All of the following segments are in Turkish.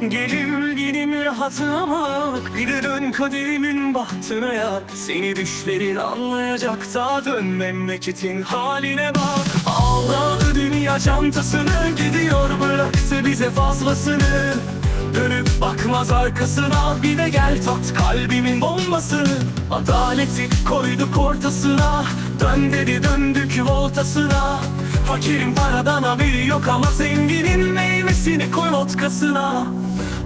Gelir gidim rahatına bak Bir dön kaderimin bahtına ya. Seni düşlerin anlayacak da Dön memleketin haline bak. Ağladı dünya çantasını Gidiyor bıraktı bize fazlasını. Dönüp bakmaz arkasına Bir de gel tat kalbimin bombasını Adaleti koyduk ortasına Dön dedi döndük voltasına. Fakirin paradan haberi yok ama zenginin meyvesini koy vodkasına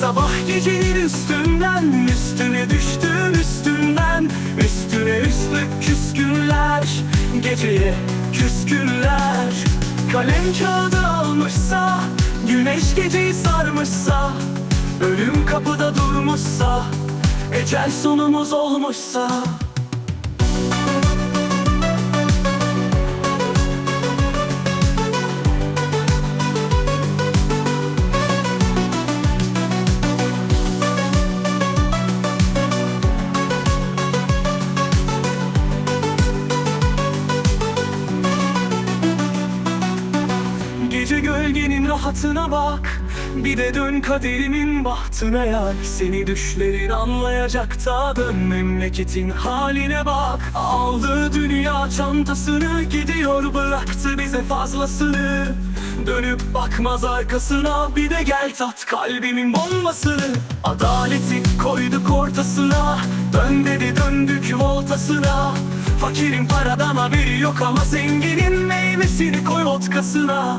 Sabah gecenin üstünden Üstüne düştüm üstünden. Üstüne üstlük küskünler Geceye küskünler. Kalem kağıdı almışsa Güneş geceyi sarmışsa Ölüm kapıda durmuşsa Ecel sonumuz olmuşsa gölgenin rahatına bak. Bir de dön kaderimin bahtına yar. Seni düşlerin anlayacak da Dön memleketin haline bak. Aldı dünya çantasını Gidiyor bıraktı bize fazlasını. Dönüp bakmaz arkasına Bir de gel tat kalbimin bombasını. Adaleti koyduk ortasına Dön dedi döndük voltasına. Fakirin paradan haberi yok ama zenginin meyvesini koy vodkasına